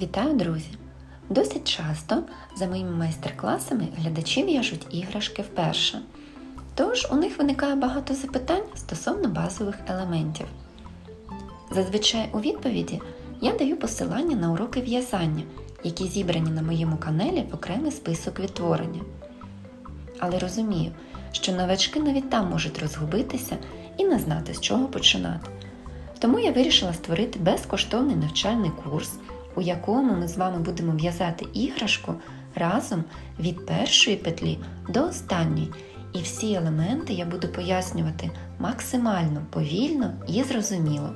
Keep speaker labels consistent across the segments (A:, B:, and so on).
A: Вітаю, друзі! Досить часто за моїми майстер-класами глядачі в'яжуть іграшки вперше. Тож у них виникає багато запитань стосовно базових елементів. Зазвичай у відповіді я даю посилання на уроки в'язання, які зібрані на моєму каналі в окремий список відтворення. Але розумію, що новачки навіть там можуть розгубитися і не знати, з чого починати. Тому я вирішила створити безкоштовний навчальний курс, у якому ми з вами будемо в'язати іграшку разом від першої петлі до останньої. І всі елементи я буду пояснювати максимально повільно і зрозуміло.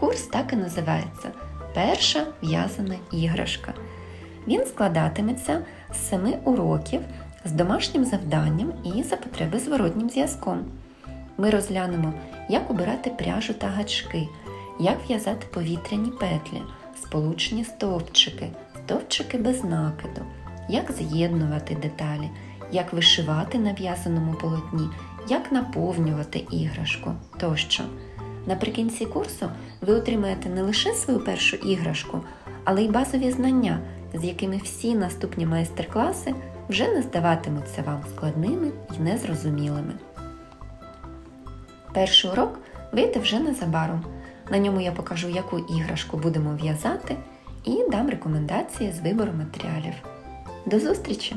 A: Курс так і називається Перша в'язана іграшка. Він складатиметься з семи уроків з домашнім завданням і за потреби зворотнім зв'язком. Ми розглянемо, як обирати пряжу та гачки, як в'язати повітряні петлі, сполучні стовпчики, стовпчики без накиду, як з'єднувати деталі, як вишивати на в'язаному полотні, як наповнювати іграшку тощо. Наприкінці курсу ви отримаєте не лише свою першу іграшку, але й базові знання, з якими всі наступні майстер-класи вже не здаватимуться вам складними і незрозумілими. Перший урок вийде вже незабаром. На ньому я покажу, яку іграшку будемо в'язати, і дам рекомендації з вибору матеріалів. До зустрічі!